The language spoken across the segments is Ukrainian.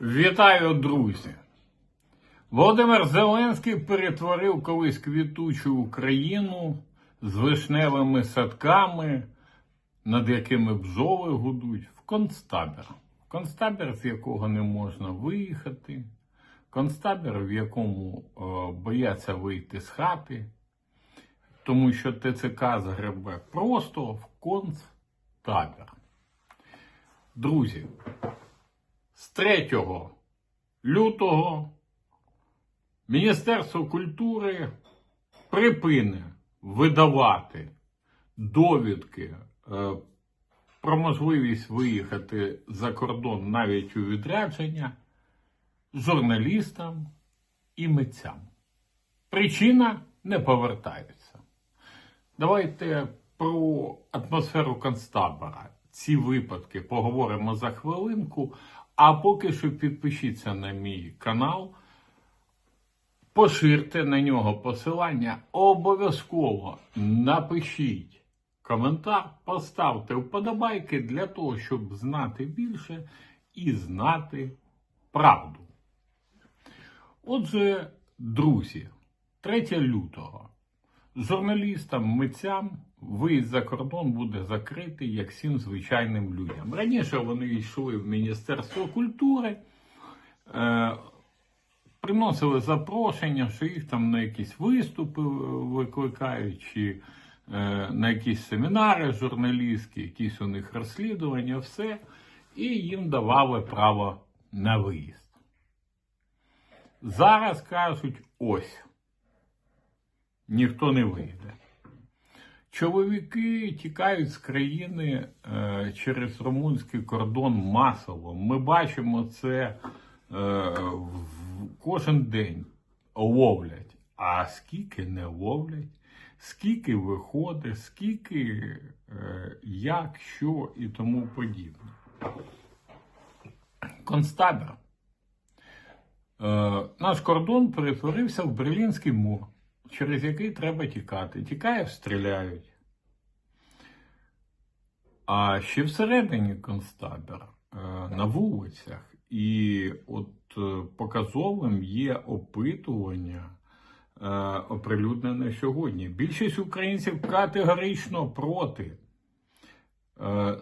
Вітаю, друзі! Володимир Зеленський перетворив колись квітучу Україну з вишневими садками, над якими бджоли гудуть, в концтабір. Концтабір, з якого не можна виїхати, концтабір, в якому е, бояться вийти з хати, тому що ТЦК згребе просто в концтабір. Друзі, 3 лютого Міністерство культури припине видавати довідки е, про можливість виїхати за кордон навіть у відрядження журналістам і митцям. Причина не повертаються. Давайте про атмосферу концтабора. Ці випадки поговоримо за хвилинку. А поки що підпишіться на мій канал, поширте на нього посилання, обов'язково напишіть коментар, поставте вподобайки для того, щоб знати більше і знати правду. Отже, друзі, 3 лютого. Журналістам, митцям виїзд за кордон буде закритий як всім звичайним людям. Раніше вони йшли в Міністерство культури, е, приносили запрошення, що їх там на якісь виступи викликають, чи е, на якісь семінари журналістські, якісь у них розслідування, все, і їм давали право на виїзд. Зараз кажуть ось ніхто не вийде. Чоловіки тікають з країни е, через румунський кордон масово. Ми бачимо це е, кожен день ловлять. А скільки не ловлять, скільки виходить, скільки е, як, що і тому подібне. Концтабір. Е, наш кордон перетворився в Берлінський мур, через який треба тікати. Тікає, стріляють. А ще всередині концтабір, е, на вулицях. І от е, показовим є опитування, е, оприлюднене сьогодні. Більшість українців категорично проти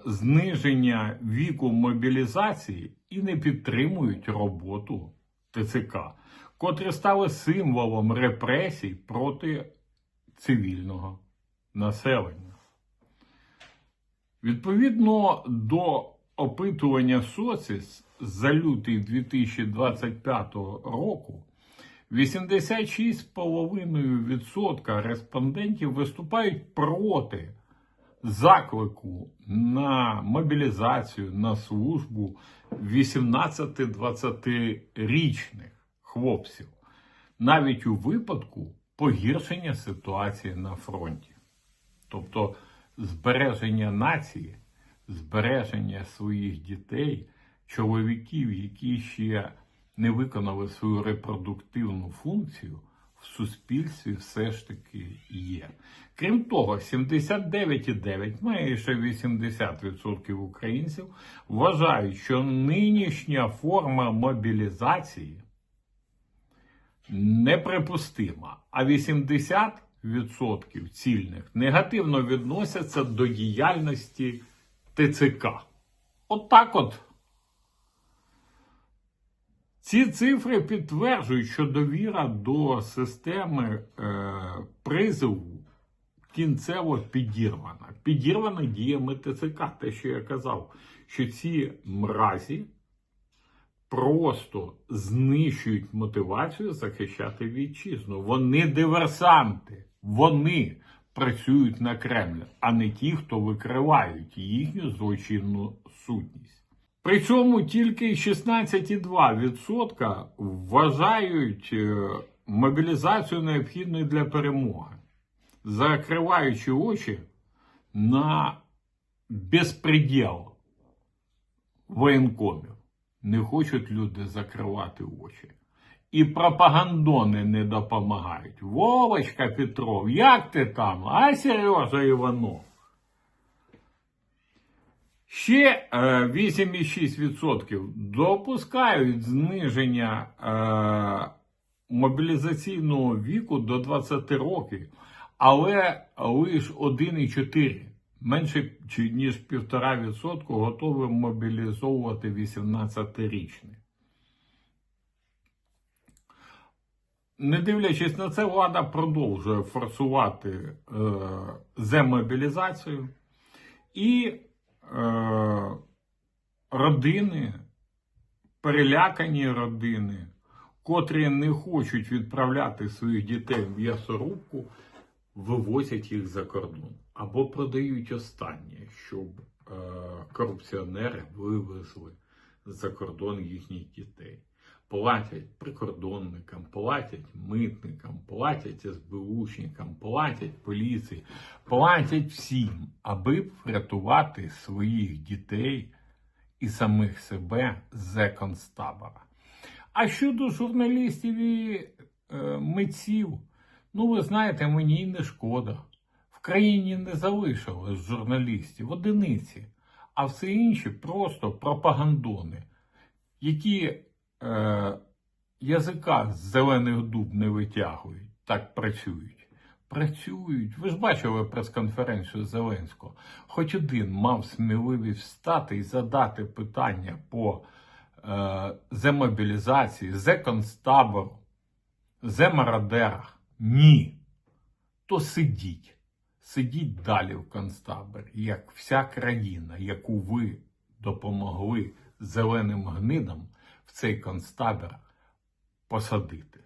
зниження віку мобілізації і не підтримують роботу ТЦК, котрі стали символом репресій проти цивільного населення. Відповідно до опитування СОЦІС за лютий 2025 року 86,5% респондентів ввиступають проти заклику на мобілізацію на службу 18-20-річних хлопців, навіть у випадку погіршення ситуації на фронті. Тобто збереження нації, збереження своїх дітей, чоловіків, які ще не виконали свою репродуктивну функцію, в суспільстві все ж таки є. Крім того, 79,9, майже 80% українців вважають, що нинішня форма мобілізації неприпустима, а 80% цільних негативно відносяться до діяльності ТЦК. От так от. Ці цифри підтверджують, що довіра до системи е, призову кінцево підірвана. Підірвана діями ТЦК. Те, що я казав, що ці мразі просто знищують мотивацію захищати вітчизну. Вони диверсанти, вони працюють на Кремль, а не ті, хто викривають їхню злочинну сутність. При цьому тільки 16,2% вважають е, мобілізацію необхідною для перемоги, закриваючи очі на безпреділ воєнкомів. Не хочуть люди закривати очі. І пропагандони не допомагають. Вовочка Петров, як ти там? А Сережа Іванов? Ще е, 8,6% допускають зниження е, мобілізаційного віку до 20 років, але лише 1,4%. Менше ніж 1,5% готові мобілізовувати 18-річних. Не дивлячись на це, влада продовжує форсувати е, земобілізацію. І е, родини, перелякані родини, котрі не хочуть відправляти своїх дітей в м'ясорубку, вивозять їх за кордон або продають останнє, щоб е, корупціонери вивезли за кордон їхніх дітей. Платять прикордонникам, платять митникам, платять СБУшникам, платять поліції, платять всім, аби врятувати своїх дітей і самих себе з концтабора. А щодо журналістів і е, митців, ну ви знаєте, мені не шкода. Країні не залишилось журналістів, одиниці, а все інші просто пропагандони, які е, язика з зелених дуб не витягують, так працюють. Працюють. Ви ж бачили прес-конференцію Зеленського. Хоч один мав сміливість встати і задати питання по е, земобілізації, законцтабору, земародерах. Ні. То сидіть. Сидіть далі в концтаборі, як вся країна, яку ви допомогли зеленим гнидам в цей концтабір посадити.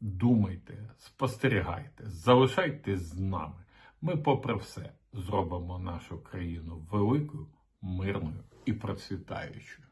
Думайте, спостерігайте, залишайтесь з нами. Ми, попри все, зробимо нашу країну великою, мирною і процвітаючою.